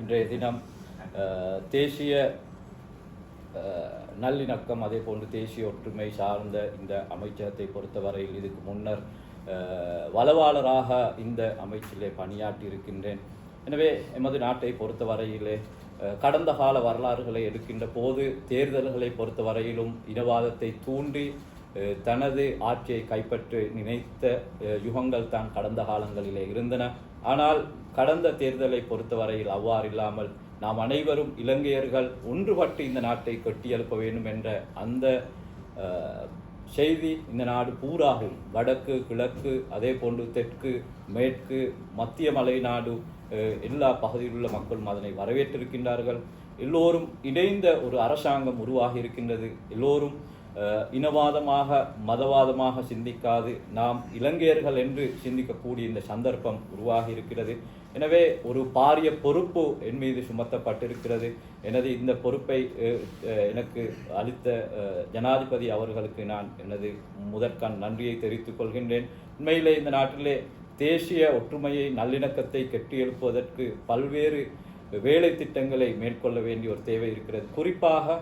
இன்றைய தினம் தேசிய நல்லிணக்கம் அதே போன்று தேசிய ஒற்றுமை சார்ந்த இந்த அமைச்சகத்தை பொறுத்தவரையில் இதுக்கு முன்னர் வளவாளராக இந்த அமைச்சிலே பணியாற்றி இருக்கின்றேன் எனவே எமது நாட்டை பொறுத்தவரையிலே கடந்த கால வரலாறுகளை எடுக்கின்ற போது தேர்தல்களை பொறுத்தவரையிலும் இனவாதத்தை தூண்டி தனது ஆட்சியை கைப்பற்ற நினைத்த யுகங்கள் தான் கடந்த காலங்களிலே இருந்தன. ஆனால் கடந்த தேர்தலை பொறுத்தவரையில் அவ்வாறு இல்லாமல் நாம் அனைவரும் இலங்கையர்கள் ஒன்றுபட்டு இந்த நாட்டை கட்டியெழுப்ப வேண்டும் என்ற அந்த செய்தி இந்த நாடு பூராகும் வடக்கு கிழக்கு அதே போன்று தெற்கு மேற்கு மத்திய மலைநாடு எல்லா பகுதியில் உள்ள மக்களும் அதனை வரவேற்றிருக்கின்றார்கள். எல்லோரும் இணைந்த ஒரு அரசாங்கம் உருவாகி இருக்கின்றது. எல்லோரும் இனவாதமாக மதவாதமாக சிந்திக்காது. நாம் இலங்கையர்கள் என்று சிந்திக்கக்கூடிய இந்த சந்தர்ப்பம் உருவாகி இருக்கிறது எனவே ஒரு பாரிய பொறுப்பு என் மீது சுமத்தப்பட்டிருக்கிறது. எனது இந்த பொறுப்பை எனக்கு அளித்த ஜனாதிபதி அவர்களுக்கு நான் எனது முதற்கண் நன்றியை தெரிவித்துக் கொள்கின்றேன். உண்மையிலே இந்த நாட்டிலே தேசிய ஒற்றுமையை நல்லிணக்கத்தை கட்டியெழுப்புவதற்கு பல்வேறு வேலை திட்டங்களை மேற்கொள்ள வேண்டிய ஒரு தேவை இருக்கிறது. குறிப்பாக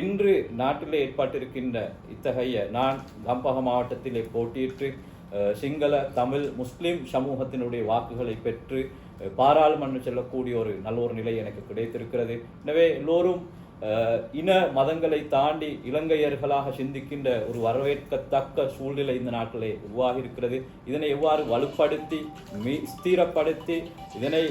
இன்று நாட்டிலே ஏற்பட்டிருக்கின்ற இத்தகைய நான் கம்பக மாவட்டத்திலே போட்டியிட்டு சிங்கள தமிழ் முஸ்லீம் சமூகத்தினுடைய வாக்குகளை பெற்று பாராளுமன்றம் செல்லக்கூடிய ஒரு நல்ல ஒரு நிலை எனக்கு கிடைத்திருக்கிறது. எனவே எல்லோரும் இன மதங்களை தாண்டி இலங்கையர்களாக சிந்திக்கின்ற ஒரு வரவேற்கத்தக்க சூழ்நிலை இந்த நாட்டிலே உருவாகி இருக்கிறது இதனை எவ்வாறு வலுப்படுத்தி மீ ஸ்திரப்படுத்தி இதனை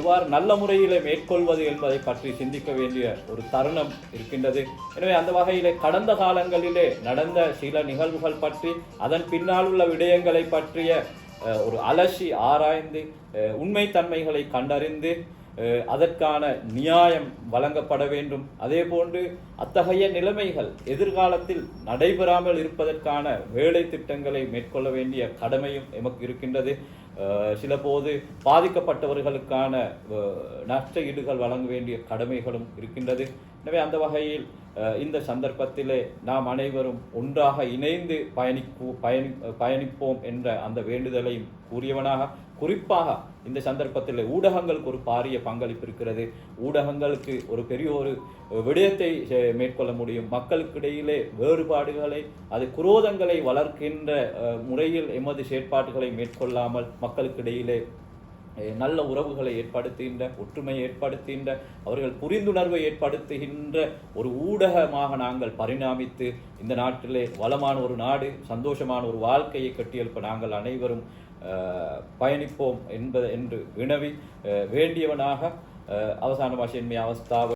எவ்வாறு நல்ல முறையில் மேற்கொள்வது என்பதை பற்றி சிந்திக்க வேண்டிய ஒரு தருணம் இருக்கின்றது. எனவே அந்த வகையிலே கடந்த காலங்களிலே நடந்த சில நிகழ்வுகள் பற்றி அதன் பின்னால் உள்ள விடயங்களை பற்றிய ஒரு அலசி ஆராய்ந்து உண்மைத்தன்மைகளை கண்டறிந்து அதற்கான நியாயம் வழங்கப்பட வேண்டும். அதே போன்று அத்தகைய நிலைமைகள் எதிர்காலத்தில் நடைபெறாமல் இருப்பதற்கான வேலை திட்டங்களை மேற்கொள்ள வேண்டிய கடமையும் எமக்கு இருக்கின்றது. சில போது பாதிக்கப்பட்டவர்களுக்கான நஷ்ட ஈடுகள் வழங்க வேண்டிய கடமைகளும் இருக்கின்றது. எனவே அந்த வகையில் இந்த சந்தர்ப்பத்திலே நாம் அனைவரும் ஒன்றாக இணைந்து பயணிப்பு பயணி பயணிப்போம் என்ற அந்த வேண்டுதலையும் கூறியவனாக குறிப்பாக இந்த சந்தர்ப்பத்தில் ஊடகங்களுக்கு ஒரு பாரிய பங்களிப்பு இருக்கிறது ஊடகங்களுக்கு ஒரு பெரிய ஒரு விடயத்தை மேற்கொள்ள முடியும். மக்களுக்கிடையிலே வேறுபாடுகளை அது குரோதங்களை வளர்க்கின்ற முறையில் எமது செயற்பாடுகளை மேற்கொள்ளாமல் மக்களுக்கிடையிலே நல்ல உறவுகளை ஏற்படுத்துகின்ற ஒற்றுமையை ஏற்படுத்துகின்ற அவர்கள் புரிந்துணர்வை ஏற்படுத்துகின்ற ஒரு ஊடகமாக நாங்கள் பரிணாமித்து இந்த நாட்டிலே வளமான ஒரு நாடு சந்தோஷமான ஒரு வாழ்க்கையை கட்டியெழுப்ப நாங்கள் அனைவரும் பயணிப்போம் என்பது என்று வினவி வேண்டியவனாக அஹ், அவசான அவஸ்தாவை